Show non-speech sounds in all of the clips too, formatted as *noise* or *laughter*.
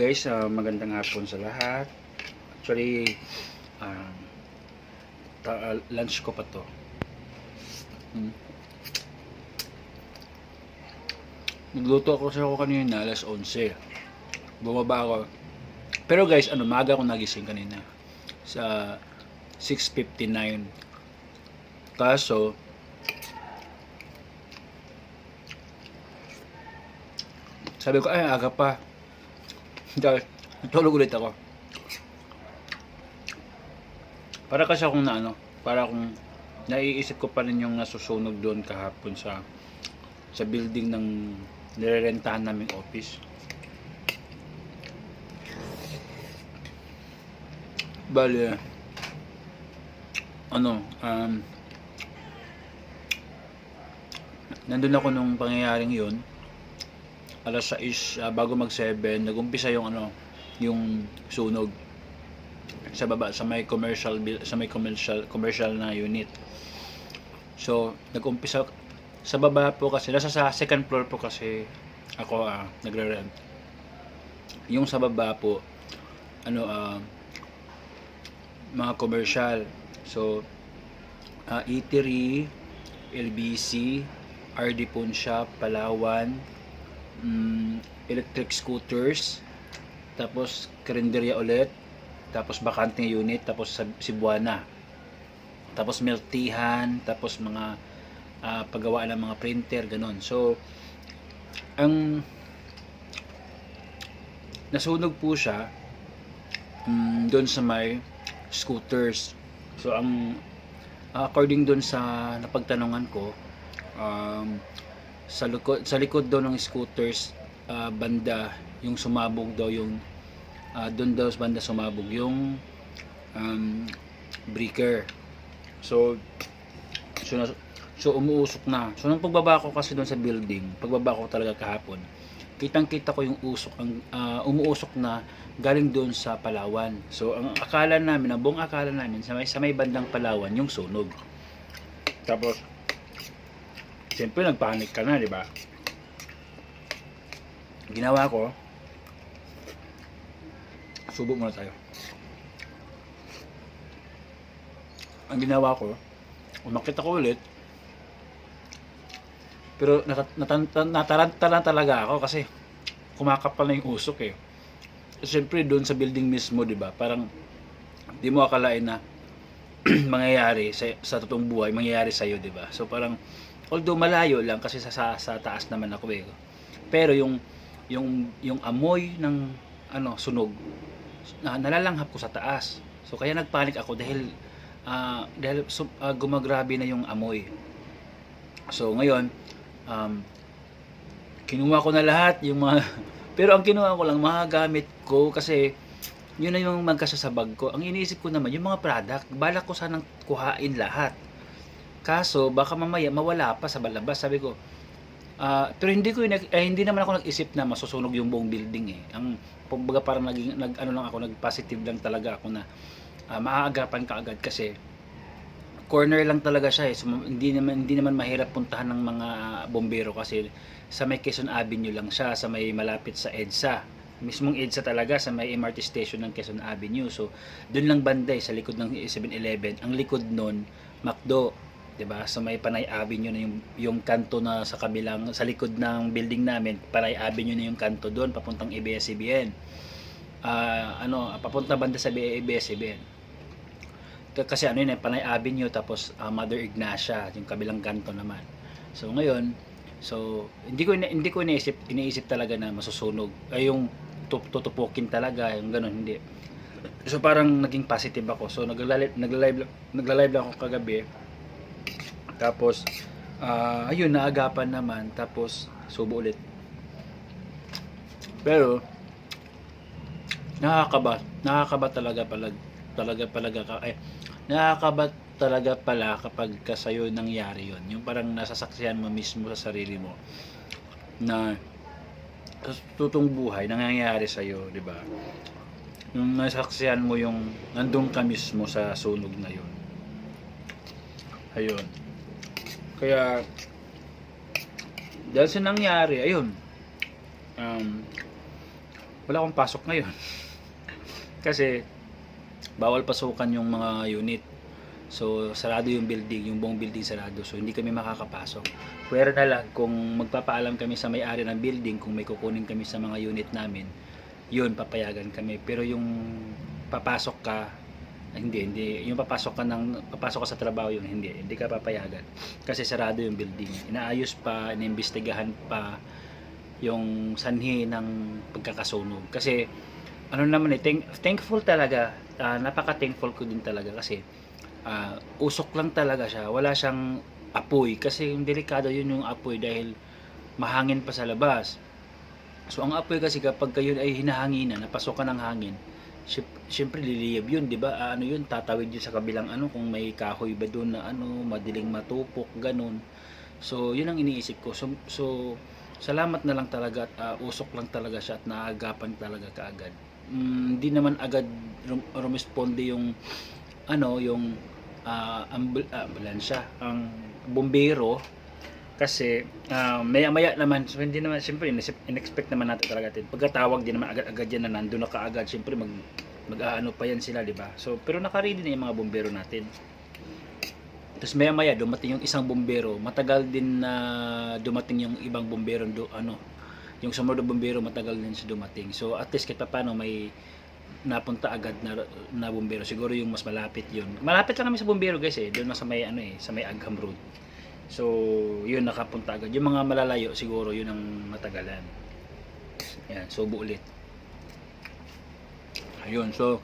Guys, ah, magandang hapon sa lahat. Actually, ta- ah, lunch ko pa to. Hmm. Nagluto ako sa ako kanina, alas 11. Bumaba ako. Pero guys, ano, maaga ako nagising kanina. Sa 6.59. Kaso, sabi ko, ay, aga pa. Dahil, natulog ulit ako. Para kasi akong na ano, para akong naiisip ko pa rin yung nasusunog doon kahapon sa sa building ng nirerentahan naming office. Bale, ano, um, nandun ako nung pangyayaring yun, alas 6 ah, bago mag 7 nagumpisa yung ano yung sunog sa baba sa may commercial sa may commercial commercial na unit. So nagumpisa sa baba po kasi nasa sa second floor po kasi ako ah, nagre-rent. Yung sa baba po ano ah, mga commercial. So ah, eatery LBC RD Pawn Shop Palawan mm, electric scooters, tapos karinderya ulit, tapos bakante unit, tapos Cebuana. Tapos miltihan, tapos mga ah, paggawa ng mga printer, ganun. So, ang nasunog po siya mm, doon sa may scooters. So, ang according doon sa napagtanungan ko, um, sa likod sa likod daw ng scooters ah, banda yung sumabog daw yung ah, doon daw banda sumabog yung um, breaker. So so, so umuusok na. So nung pagbaba ko kasi doon sa building pagbaba ko talaga kahapon kitang kita ko yung usok ang ah, umuusok na galing doon sa Palawan. So ang akala namin ang buong akala namin sa may, sa may bandang Palawan yung sunog. Tapos Siyempre, nagpanik ka na, di ba? Ginawa ko, subo muna tayo. Ang ginawa ko, umakit ako ulit, pero nat- talaga ako kasi kumakapal na yung usok eh. Siyempre, doon sa building mismo, di ba? Parang, di mo akalain na *clears throat* mangyayari sa, sa totoong buhay, mangyayari sa'yo, di ba? So, parang, although malayo lang kasi sa, sa, sa taas naman ako eh. Pero yung yung yung amoy ng ano sunog na, nalalanghap ko sa taas. So kaya nagpanik ako dahil ah, dahil so, ah, gumagrabe na yung amoy. So ngayon um, kinuha ko na lahat yung mga *laughs* pero ang kinuha ko lang mga gamit ko kasi yun na yung magkasasabag ko. Ang iniisip ko naman, yung mga product, balak ko sanang kuhain lahat. Kaso, baka mamaya mawala pa sa balabas. Sabi ko, ah, pero hindi ko eh, hindi naman ako nag-isip na masusunog yung buong building eh. Ang kumbaga parang naging nag ano lang ako, nag-positive lang talaga ako na ah, maaagapan ka agad kasi corner lang talaga siya eh. So, hindi naman hindi naman mahirap puntahan ng mga bombero kasi sa may Quezon Avenue lang siya, sa may malapit sa EDSA. Mismong EDSA talaga sa may MRT station ng Quezon Avenue. So, doon lang banday sa likod ng 7-Eleven. Ang likod nun, McDo, 'di ba? Sa may Panay Avenue na yung yung kanto na sa kabilang sa likod ng building namin, Panay Avenue na yung kanto doon papuntang ABS-CBN. Ah, ano, papunta banda sa ABS-CBN. Kasi ano yun, eh, Panay Avenue tapos ah, Mother Ignacia, yung kabilang kanto naman. So ngayon, so hindi ko hindi ko iniisip iniisip talaga na masusunog. Ay yung tup- tutupukin talaga, yung ganun hindi. So parang naging positive ako. So nagla-live nagla-live nagla-live lang ako kagabi. Tapos ah, ayun naagapan naman tapos subo ulit. Pero nakakaba, nakakaba talaga pala talaga talaga ka eh nakakaba talaga pala kapag ka sa'yo nangyari yon yung parang nasasaksihan mo mismo sa sarili mo na tutong buhay nangyayari sa'yo di ba? Yung nasaksihan mo yung nandun ka mismo sa sunog na yun. Ayun kaya dahil sa nangyari ayun um, wala akong pasok ngayon. *laughs* Kasi bawal pasukan yung mga unit. So, sarado yung building, yung buong building sarado. So, hindi kami makakapasok. Pwera na lang kung magpapaalam kami sa may-ari ng building, kung may kukunin kami sa mga unit namin, yun, papayagan kami. Pero yung papasok ka, ay, hindi, hindi. Yung papasok ka ng, papasok ka sa trabaho yun, hindi. Hindi ka papayagan. Kasi sarado yung building. Inaayos pa, iniimbestigahan pa yung sanhi ng pagkakasunog. Kasi, ano naman eh, thank, thankful talaga. Ah, napaka-thankful ko din talaga kasi ah, usok lang talaga siya. Wala siyang apoy. Kasi yung delikado yun yung apoy dahil mahangin pa sa labas. So, ang apoy kasi kapag kayo ay hinahanginan, napasokan ng hangin, syempre liliyab yun, di ba? Ah, ano yun, tatawid yun sa kabilang ano, kung may kahoy ba doon na ano, madiling matupok, ganun. So, yun ang iniisip ko. So, so salamat na lang talaga at ah, usok lang talaga siya at naagapan talaga kaagad. Mm, Hindi naman agad rum- rumisponde yung ano, yung ah, ambul- ambulansya, ang bombero kasi ah, maya-maya naman so hindi naman siyempre in-expect naman natin talaga natin. Pagkatawag din naman agad-agad yan na nandun na kaagad siyempre mag mag-aano pa yan sila di ba? So pero naka-ready na yung mga bombero natin. Tapos maya-maya dumating yung isang bombero matagal din na dumating yung ibang bombero do, ano yung sumunod na bombero matagal din siya dumating. So at least kahit paano may napunta agad na, na bombero siguro yung mas malapit yun. Malapit lang kami sa bombero guys eh. Doon na sa may ano eh sa may Agham Road So, yun nakapunta agad. Yung mga malalayo siguro yun ang matagalan. Yan, subo ulit. Ayun, so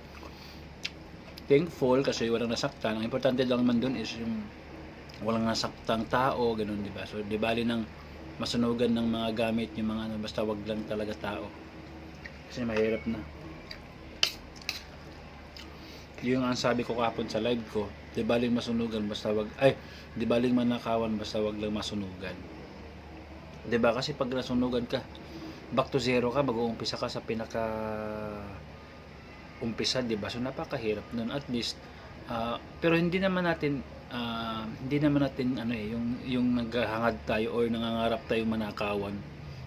thankful kasi walang nasaktan. Ang importante lang naman dun is yung walang nasaktang tao, ganun, di ba? So, di bali ng masunugan ng mga gamit, yung mga ano, basta wag lang talaga tao. Kasi mahirap na. Yung ang sabi ko kapon sa live ko, di baling masunugan basta wag ay di baling manakawan basta wag lang masunugan. 'Di ba? Kasi pag nasunugan ka, back to zero ka, mag-uumpisa ka sa pinaka umpisa, 'di ba? So napakahirap nun at least ah, pero hindi naman natin ah, hindi naman natin ano eh yung yung naghahangad tayo or nangangarap tayo manakawan.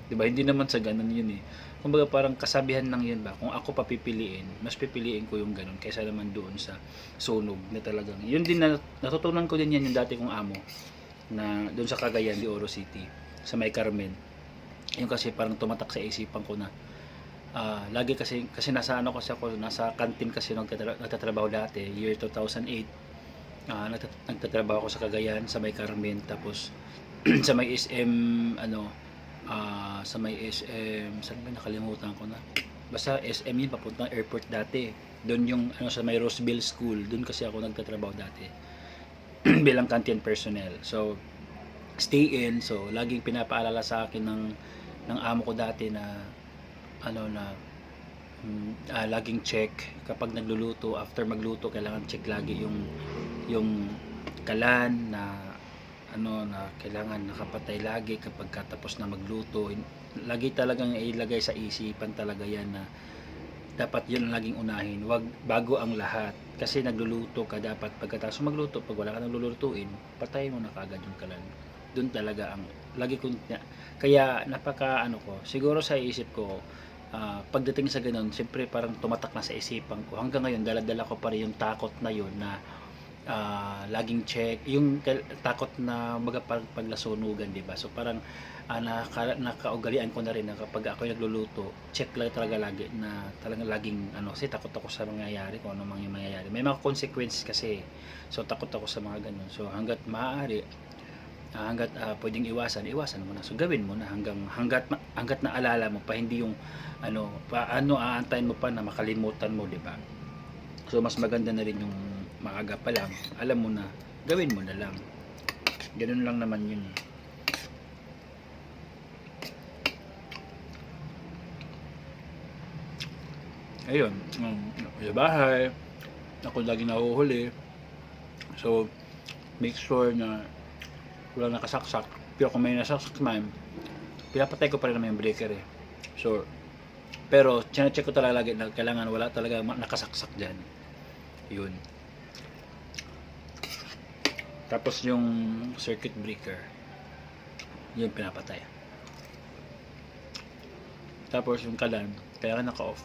'Di ba? Hindi naman sa ganun 'yun eh. Kumbaga parang kasabihan lang 'yun ba? Kung ako papipiliin, mas pipiliin ko yung ganun kaysa naman doon sa sunog na talagang. Yun din na natutunan ko din yan yung dati kong amo na doon sa Cagayan de Oro City sa May Carmen. Yung kasi parang tumatak sa isipan ko na ah, lagi kasi kasi nasa ano kasi ako nasa kantin kasi nagtatra- nagtatrabaho dati year 2008 ah nagtat- nagtatrabaho ako sa Cagayan sa May Carmen tapos *clears throat* sa may SM ano ah, sa may SM saan ba nakalimutan ko na? Basta SM yun papuntang airport dati. Doon yung ano sa may Roseville School doon kasi ako nagtatrabaho dati. *clears throat* Bilang canteen personnel. So stay in. So laging pinapaalala sa akin ng ng amo ko dati na ano na ah, laging check. Kapag nagluluto after magluto kailangan check lagi yung yung kalan na ano na kailangan nakapatay lagi kapag katapos na magluto. Lagi talagang ilagay sa isipan talaga yan na dapat yun ang laging unahin. Wag bago ang lahat. Kasi nagluluto ka dapat pagkatapos magluto pag wala ka nang lulutuin patay mo na kagad yung kalan. Doon talaga ang lagi ko kaya napaka ano ko siguro sa isip ko ah, pagdating sa ganun siyempre parang tumatak na sa isipan ko. Hanggang ngayon daladala ko pa rin yung takot na yun na ah, laging check yung takot na baga pag paglasunugan di ba so parang ah, naka, nakaugalian ko na rin na kapag ako nagluluto check lang talaga lagi na talagang laging ano kasi takot ako sa mangyayari kung ano yung mangyayari may mga consequences kasi so takot ako sa mga ganun so hanggat maaari ah, hanggat ah, pwedeng iwasan, iwasan mo na. So gawin mo na hanggang hanggat hanggat naalala mo pa hindi yung ano, paano aantayin mo pa na makalimutan mo, 'di ba? So mas maganda na rin yung maaga pa lang. Alam mo na, gawin mo na lang. Ganun lang naman 'yun. Ayun, um, sa bahay, ako lagi nahuhuli. So, make sure na wala nakasaksak. Pero kung may nasaksak man, pinapatay ko pa rin naman yung breaker eh. So, pero check ko talaga lagi na kailangan wala talaga nakasaksak dyan. Yun. Tapos yung circuit breaker, yun pinapatay. Tapos yung kalan, kaya ka naka-off.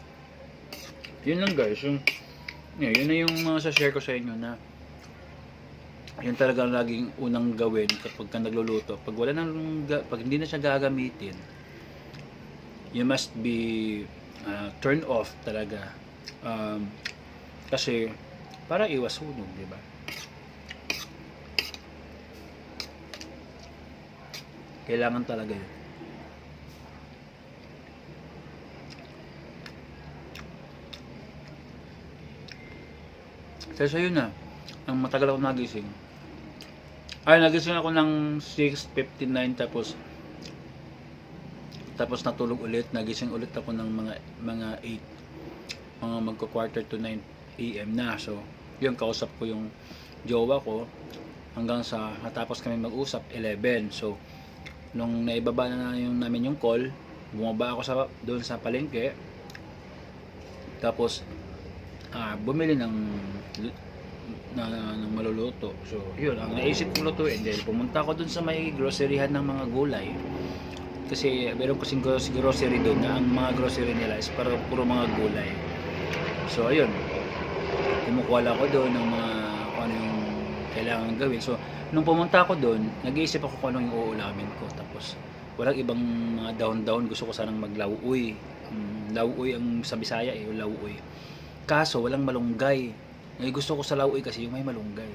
Yun lang guys, yung yun, yun na yung uh, share ko sa inyo na yun talaga ang laging unang gawin kapag ka nagluluto. Pag wala nang, pag hindi na siya gagamitin, you must be uh, turn off talaga. Um, kasi para iwas sunog, di ba? Kailangan talaga yun. Kasi yun na, ang matagal ako nagising. Ay, nagising ako ng 6.59 tapos tapos natulog ulit, nagising ulit ako ng mga mga 8 mga magko quarter to 9 AM na. So, yun kausap ko yung jowa ko hanggang sa natapos kami mag-usap 11. So, nung naibaba na yung namin yung call, bumaba ako sa doon sa palengke. Tapos ah, bumili ng na, ng maluluto. So, yun, ang naisip ko lutuin dahil pumunta ako dun sa may groceryhan ng mga gulay. Kasi meron kasing grocery doon na ang mga grocery nila is para puro mga gulay. So, ayun. Kumukuha ako doon ng mga ano yung kailangan gawin. So, nung pumunta ako doon, nag-iisip ako kung anong uulamin ko. Tapos, walang ibang mga down-down. Gusto ko sanang maglauoy. Um, lauoy ang sa Bisaya eh, lauoy. Kaso, walang malunggay. Eh, gusto ko sa lauoy kasi yung may malunggay.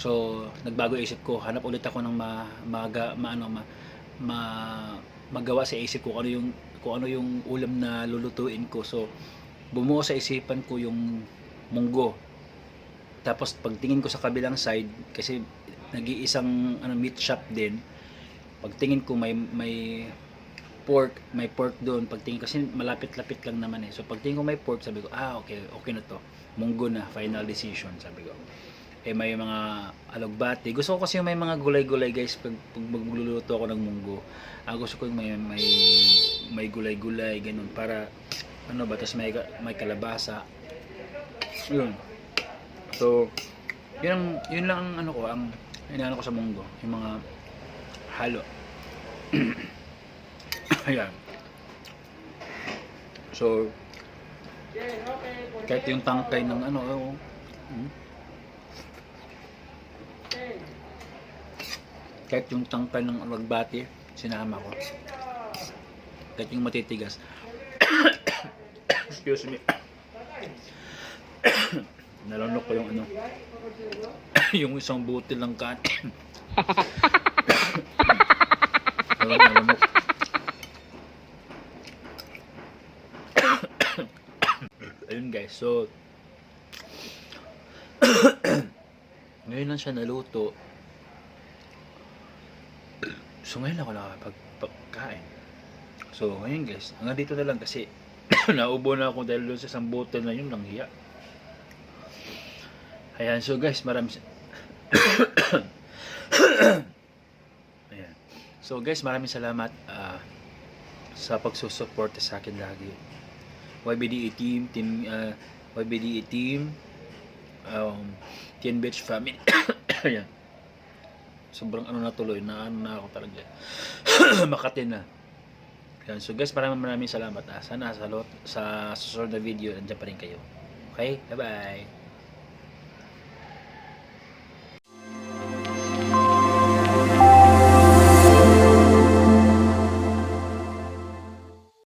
So, nagbago isip ko. Hanap ulit ako ng ma, maga, maano, ma, ma, magawa sa isip ko kung ano yung kung ano yung ulam na lulutuin ko. So, bumuo sa isipan ko yung munggo. Tapos pagtingin ko sa kabilang side kasi nag-iisang ano meat shop din. Pagtingin ko may may pork, may pork doon. Pagtingin kasi malapit-lapit lang naman eh. So pagtingin ko may pork, sabi ko, ah okay, okay na to. Munggo na, final decision, sabi ko. Eh may mga alugbati. Gusto ko kasi may mga gulay-gulay guys pag, pag magluluto ako ng munggo. Ah, gusto ko yung may may may gulay-gulay ganun para ano ba, tapos may, may kalabasa. Yun. So, yun, ang, yun lang ang ano ko, ang inaano ko sa munggo. Yung mga halo. *clears throat* Ayan. So, kahit yung tangkay ng ano, oh, hmm. kahit yung tangkay ng alagbati, sinama ko. Kahit yung matitigas. *coughs* Excuse me. Nalunok ko yung ano. *coughs* yung isang butil ng kanin. Alam, nalamok. *coughs* Ayun guys, so *coughs* ngayon lang siya naluto. So ngayon ako nakapagkain. So ngayon guys, hanggang dito na lang kasi naubo na ako dahil doon sa isang bottle na yun lang hiya. Ayan, so guys, marami *coughs* Ayan. So guys, maraming salamat ah, sa pagsusuporta sa akin lagi. YBDA team, team ah, YBDA team, um, Teen Beach family. *coughs* Ayan. Sobrang ano na tuloy, na ano na ako talaga. *coughs* Makati na. Ayan. So guys, maraming maraming salamat. Ah. Sana sa, lot, sa susunod na video, nandiyan pa rin kayo. Okay? Bye-bye.